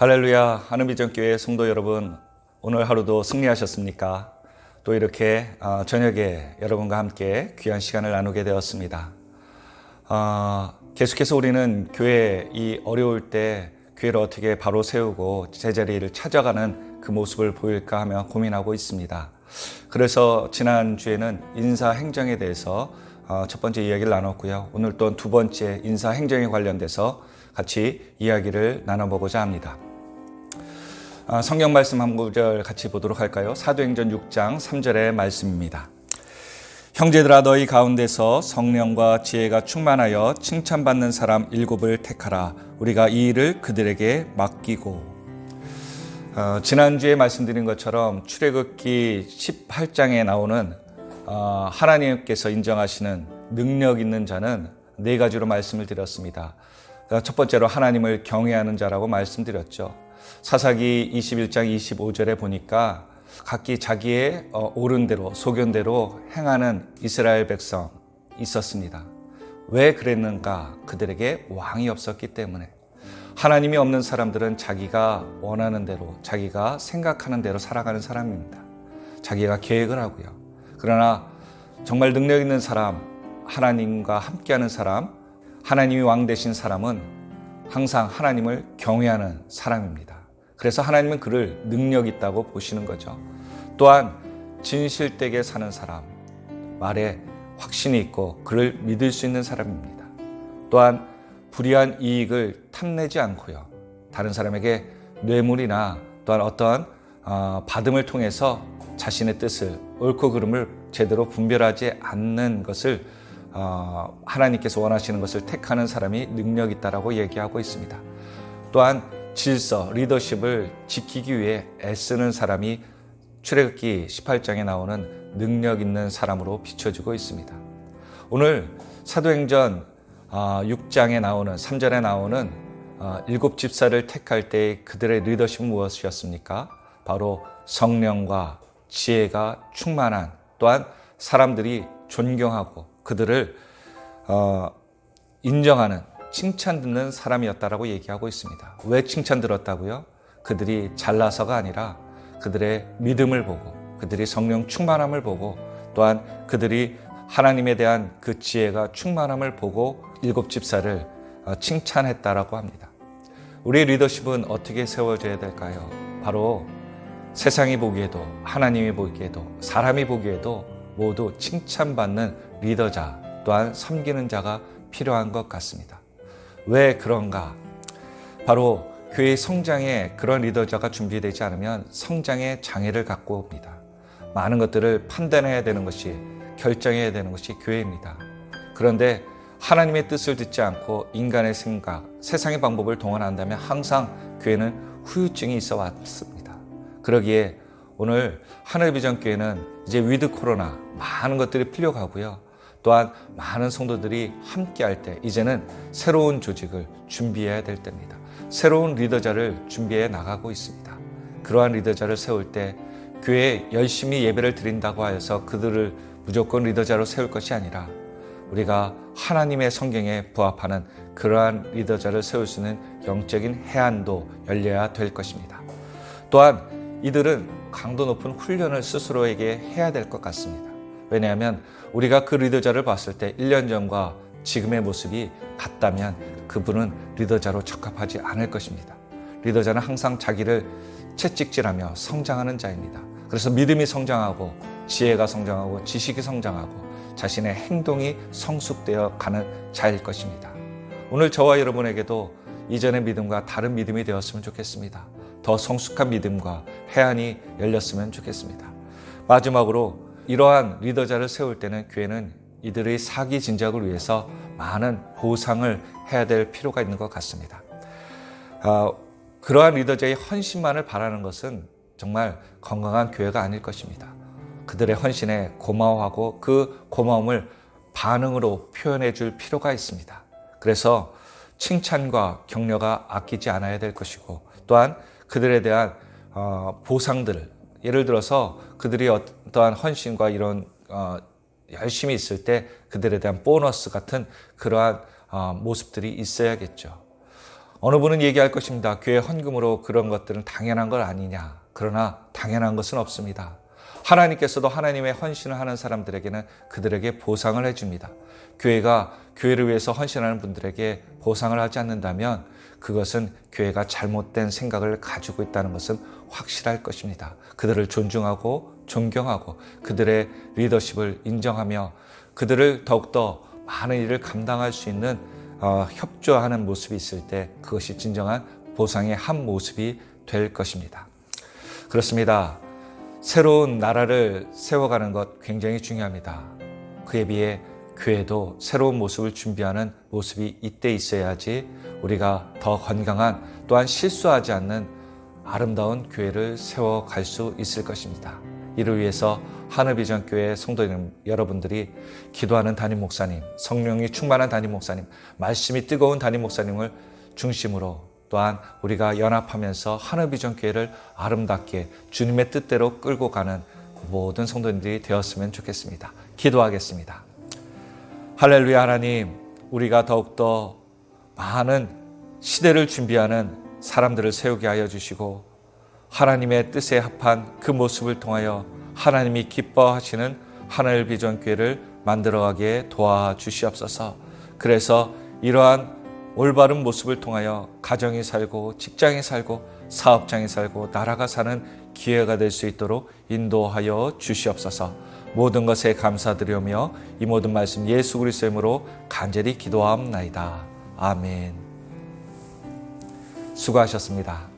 할렐루야 하늘비전교회 성도 여러분 오늘 하루도 승리하셨습니까? 또 이렇게 어, 저녁에 여러분과 함께 귀한 시간을 나누게 되었습니다. 어, 계속해서 우리는 교회 이 어려울 때 교회를 어떻게 바로 세우고 제자리를 찾아가는 그 모습을 보일까 하며 고민하고 있습니다. 그래서 지난 주에는 인사 행정에 대해서 어, 첫 번째 이야기를 나눴고요. 오늘 또두 번째 인사 행정에 관련돼서 같이 이야기를 나눠보고자 합니다. 아, 성경 말씀 한 구절 같이 보도록 할까요? 사도행전 6장 3절의 말씀입니다. 형제들아 너희 가운데서 성령과 지혜가 충만하여 칭찬받는 사람 일곱을 택하라. 우리가 이 일을 그들에게 맡기고. 어, 지난주에 말씀드린 것처럼 출애굽기 18장에 나오는 어, 하나님께서 인정하시는 능력 있는 자는 네 가지로 말씀을 드렸습니다. 어, 첫 번째로 하나님을 경외하는 자라고 말씀드렸죠. 사사기 21장 25절에 보니까 각기 자기의 어, 옳은 대로 소견 대로 행하는 이스라엘 백성 있었습니다. 왜 그랬는가? 그들에게 왕이 없었기 때문에. 하나님이 없는 사람들은 자기가 원하는 대로, 자기가 생각하는 대로 살아가는 사람입니다. 자기가 계획을 하고요. 그러나 정말 능력 있는 사람, 하나님과 함께하는 사람, 하나님이 왕 되신 사람은 항상 하나님을 경외하는 사람입니다. 그래서 하나님은 그를 능력 있다고 보시는 거죠. 또한 진실되게 사는 사람, 말에 확신이 있고 그를 믿을 수 있는 사람입니다. 또한 불이한 이익을 탐내지 않고요. 다른 사람에게 뇌물이나 또한 어떠한 어, 받음을 통해서 자신의 뜻을 옳고 그름을 제대로 분별하지 않는 것을 어, 하나님께서 원하시는 것을 택하는 사람이 능력 있다라고 얘기하고 있습니다. 또한 질서, 리더십을 지키기 위해 애쓰는 사람이 출애굽기 18장에 나오는 능력 있는 사람으로 비춰지고 있습니다. 오늘 사도행전 6장에 나오는 3절에 나오는 어, 일곱 집사를 택할 때 그들의 리더십은 무엇이었습니까? 바로 성령과 지혜가 충만한 또한 사람들이 존경하고 그들을 어, 인정하는 칭찬 듣는 사람이었다라고 얘기하고 있습니다. 왜 칭찬 들었다고요? 그들이 잘나서가 아니라 그들의 믿음을 보고 그들이 성령 충만함을 보고 또한 그들이 하나님에 대한 그 지혜가 충만함을 보고 일곱 집사를 어, 칭찬했다라고 합니다. 우리의 리더십은 어떻게 세워져야 될까요? 바로 세상이 보기에도 하나님이 보기에도 사람이 보기에도 모두 칭찬받는 리더자 또한 섬기는 자가 필요한 것 같습니다. 왜 그런가? 바로 교회 성장에 그런 리더자가 준비되지 않으면 성장의 장애를 갖고 옵니다. 많은 것들을 판단해야 되는 것이 결정해야 되는 것이 교회입니다. 그런데 하나님의 뜻을 듣지 않고 인간의 생각, 세상의 방법을 동원한다면 항상 교회는 후유증이 있어 왔습니다. 그러기에 오늘 하늘비전교회는 이제 위드 코로나 많은 것들이 풀려가고요. 또한 많은 성도들이 함께 할 때 이제는 새로운 조직을 준비해야 될 때입니다. 새로운 리더자를 준비해 나가고 있습니다. 그러한 리더자를 세울 때 교회에 열심히 예배를 드린다고 하여서 그들을 무조건 리더자로 세울 것이 아니라 우리가 하나님의 성경에 부합하는 그러한 리더자를 세울 수 있는 영적인 해안도 열려야 될 것입니다. 또한 이들은 강도 높은 훈련을 스스로에게 해야 될 것 같습니다. 왜냐하면 우리가 그 리더자를 봤을 때 1년 전과 지금의 모습이 같다면 그분은 리더자로 적합하지 않을 것입니다. 리더자는 항상 자기를 채찍질하며 성장하는 자입니다. 그래서 믿음이 성장하고 지혜가 성장하고 지식이 성장하고 자신의 행동이 성숙되어 가는 자일 것입니다. 오늘 저와 여러분에게도 이전의 믿음과 다른 믿음이 되었으면 좋겠습니다. 더 성숙한 믿음과 해안이 열렸으면 좋겠습니다. 마지막으로 이러한 리더자를 세울 때는 교회는 이들의 사기 진작을 위해서 많은 보상을 해야 될 필요가 있는 것 같습니다. 어, 그러한 리더자의 헌신만을 바라는 것은 정말 건강한 교회가 아닐 것입니다. 그들의 헌신에 고마워하고 그 고마움을 반응으로 표현해 줄 필요가 있습니다. 그래서 칭찬과 격려가 아끼지 않아야 될 것이고 또한 그들에 대한 어, 보상들을 예를 들어서 그들이 어떠한 헌신과 이런 어, 열심히 있을 때 그들에 대한 보너스 같은 그러한 어, 모습들이 있어야겠죠. 어느 분은 얘기할 것입니다. 교회 헌금으로 그런 것들은 당연한 걸 아니냐. 그러나 당연한 것은 없습니다. 하나님께서도 하나님의 헌신을 하는 사람들에게는 그들에게 보상을 해줍니다. 교회가 교회를 위해서 헌신하는 분들에게 보상을 하지 않는다면 그것은 교회가 잘못된 생각을 가지고 있다는 것은 확실할 것입니다. 그들을 존중하고 존경하고 그들의 리더십을 인정하며 그들을 더욱더 많은 일을 감당할 수 있는 어, 협조하는 모습이 있을 때 그것이 진정한 보상의 한 모습이 될 것입니다. 그렇습니다. 새로운 나라를 세워가는 것 굉장히 중요합니다. 그에 비해 교회도 새로운 모습을 준비하는 모습이 이때 있어야지 우리가 더 건강한 또한 실수하지 않는 아름다운 교회를 세워갈 수 있을 것입니다. 이를 위해서 하늘비전교회 성도 여러분들이 기도하는 담임 목사님, 성령이 충만한 담임 목사님, 말씀이 뜨거운 담임 목사님을 중심으로 또한 우리가 연합하면서 하늘비전 교회를 아름답게 주님의 뜻대로 끌고 가는 모든 성도님들이 되었으면 좋겠습니다. 기도하겠습니다. 할렐루야 하나님, 우리가 더욱더 많은 시대를 준비하는 사람들을 세우게 하여 주시고 하나님의 뜻에 합한 그 모습을 통하여 하나님이 기뻐하시는 하늘 비전 교회를 만들어가게 도와 주시옵소서. 그래서 이러한 올바른 모습을 통하여 가정이 살고 직장이 살고 사업장이 살고 나라가 사는 기회가 될 수 있도록 인도하여 주시옵소서. 모든 것에 감사드리며 이 모든 말씀 예수 그리스도의 이름으로 간절히 기도하옵나이다. 아멘. 수고하셨습니다.